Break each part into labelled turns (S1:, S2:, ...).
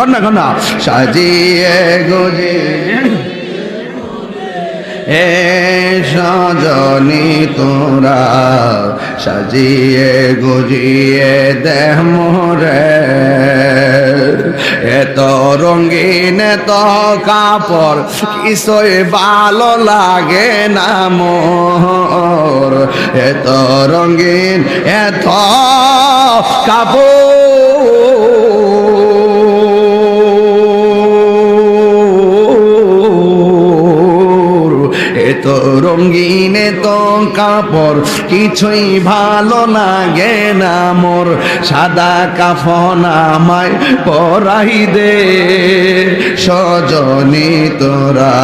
S1: কন্যা কন্যা সাজিয়ে গুজিয়ে এ সজনী তোরা। সাজিয়ে গুজিয়ে দেহ মোরে। এত রঙিন এত কাপড়, কিছুই ভালো লাগে না মোর। এত রঙিন এত কাপড়। রঙিন তো কাপড়, কিছুই ভালো লাগে না মোর। সাদা কাফন আমায় পরাই দে, সজনী তোরা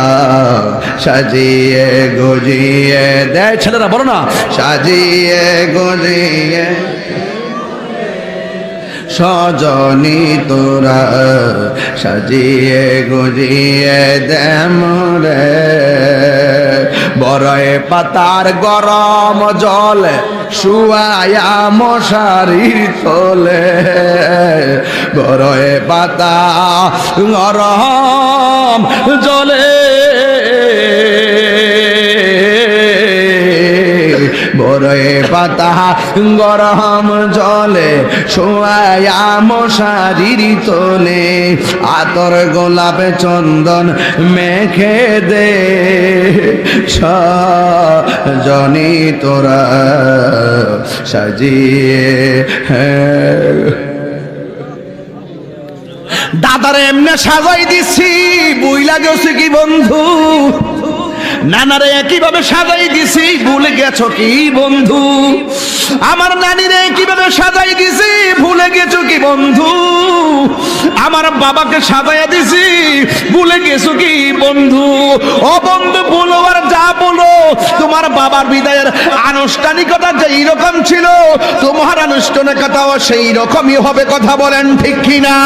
S1: সাজিয়ে গজিয়ে দে। ছেলেরা, বলো না, সাজিয়ে গজিয়ে সজনি তোরা সাজিয়ে গুজিয়ে দেমরে বড়ে পাতার গরম জল শুয়ায়া মশারির তোলে। বড়ে পাতা গরম জলে। বড়ে পাতা গরম জলে শোয়া মশারির তোলে। আতর গোলাপ চন্দন মেখে দে। জনি তোরা সাজিয়ে হ্যাঁ। দাদারে এমনি সাজাই দিছি বুইলা গেছে কি বন্ধু? নানারে কীভাবে সাজাই দিছি? ভুলে গেছো কি বন্ধু? আমার নানিরে কীভাবে সাজাই দিছি? ভুলে গেছো কি বন্ধু? আমার বাবাকে সাজাইয়া দিছি, ভুলে গেছো কি বন্ধু? ও বন্ধু বলো আর যা বলো। তোমার বাবার বিদায়ের আনুষ্ঠানিকতা যেই রকম ছিল, তোমার আনুষ্ঠানিকতাও সেই রকমই হবে, কথা বলেন ঠিক কিনা?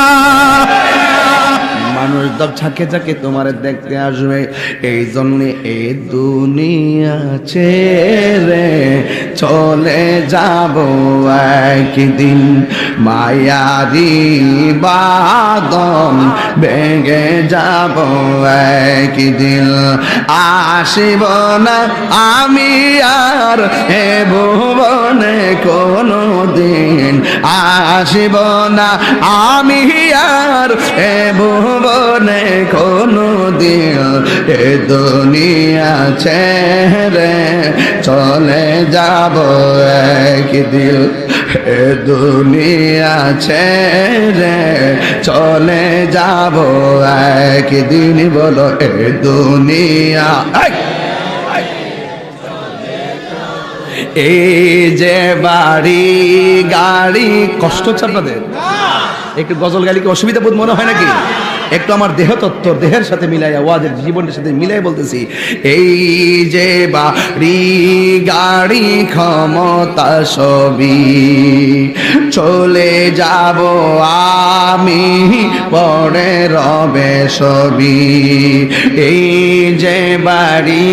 S1: মানুষ দব ঝাঁকে ঝাঁকে তোমার দেখতে আসবে। এই জন্য এই দুনিয়া ছেড়ে চলে যাব একদিন। মায়ারি বাদন ভেঙে যাব একদিন। আসিব না আমি আর এ ভুবনে কোনো দিন আসিব না। আমি আর এ ভুবনে কোনো দিন এ দুনিয়া ছেড়ে চলে যাব একদিন। এ দুনিয়া ছেড়ে চলে যাব একদিন। বলো, এ দুনিয়া এই! যে বাড়ি গাড়ি কষ্ট হচ্ছে আপনাদের একটু গজল গালি কি অসুবিধা বোধ মনে হয় নাকি একটু আমার দেহ তত্ত্ব দেহের সাথে মিলাই ওয়াজের জীবনের সাথে মিলাই বলতেছি, এই যে বাড়ি গাড়ি ক্ষমতা সবই চলে যাব আমি, পরে রবে সবই। এই যে বাড়ি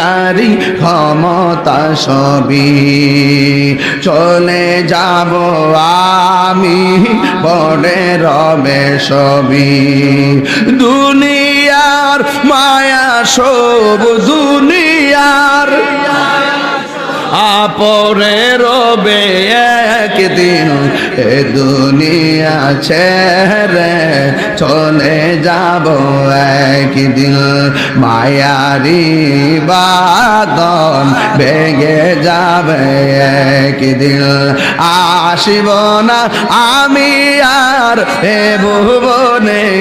S1: গাড়ি ক্ষমতা সবই চলে যাব আমি, পরে রবে সবই। দুনিয়ার মায়া সব দুনিয়ার। আপরে রবে একদিন এ দুনিয়া ছেড়ে চলে যাব একদিন। মায়ারি বাদন ভেঙে যাবে একদিন। আসিব না আমি আর এ ভুবনে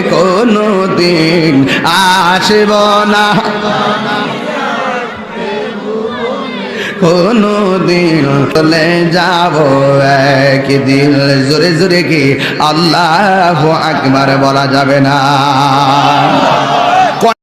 S1: কোনো দিন আসব না। কোনো দিন চলে যাব একদিন। জোরে জোরে কি আল্লাহ আকবার বলা যাবে না।